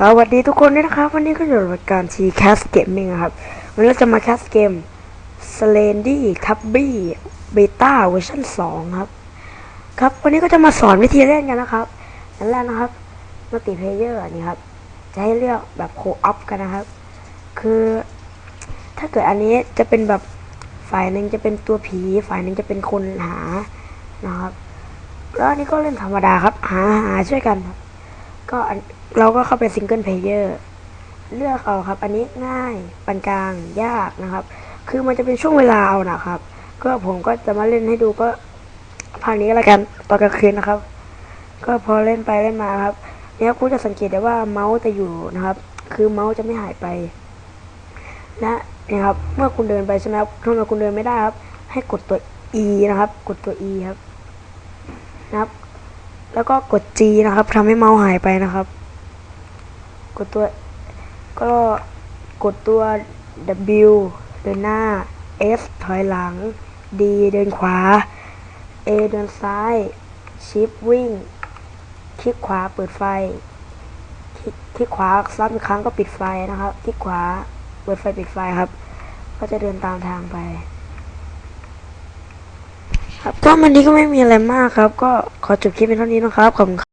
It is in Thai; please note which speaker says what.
Speaker 1: สวัสดีทุกคนด้วยนะครับวันนี้ก็อยู่ในรายการ T Cast Gaming นะครับ วันนี้เราจะมาแคสเกม s l a n d y t u b b y Beta เวอร์ชัน2ครับ ครับ วันนี้ก็จะมาสอนวิธีเล่นกันนะครับอันแรกนะครับมัลติเพเยอร์นี่ครับ จะให้เลือกแบบโคออฟกันนะครับ คือถ้าเกิดอันนี้จะเป็นแบบฝ่ายหนึ่งจะเป็นตัวผี ฝ่ายหนึ่งจะเป็นคนหานะครับ แล้วอันนี้ก็เล่นธรรมดาครับ หาหาช่วยกันครับ ก็เราก็เข้าไปซิงเกิลเพลเยอร์เลือกเอาครับ อันนี้ง่ายปานกลางยากนะครับ คือมันจะเป็นช่วงเวลาเอานะครับ ก็ผมก็จะมาเล่นให้ดูก็ภาคนี้ก็แล้วกันตอนกลางคืนนะครับ ก็พอเล่นไปเล่นมาครับเนี่ยคุณจะสังเกตได้ว่าเมาส์จะอยู่นะครับ คือเมาส์จะไม่หายไปและนี่ครับ เมื่อคุณเดินไปใช่ไหมครับถ้าเมื่อคุณเดินไม่ได้ครับ ให้กดตัว E นะครับ กดตัว E ครับ นะครับ แล้วก็กด G นะครับทำให้เมาส์หายไปนะครับ กดตัว ก็กดตัว W เดินหน้า F ถอยหลัง D เดินขวา A เดินซ้าย Shift วิ่ง คลิกขวาเปิดไฟ คลิกคลิกขวาซ้ำอีกครั้งก็ปิดไฟนะครับ คลิกขวาเปิดไฟปิดไฟครับ ก็จะเดินตามทางไป ครับก็วันนี้ก็ไม่มีอะไรมากครับ ก็ขอจบคลิปเป็นเท่านี้นะครับขอบคุณครับ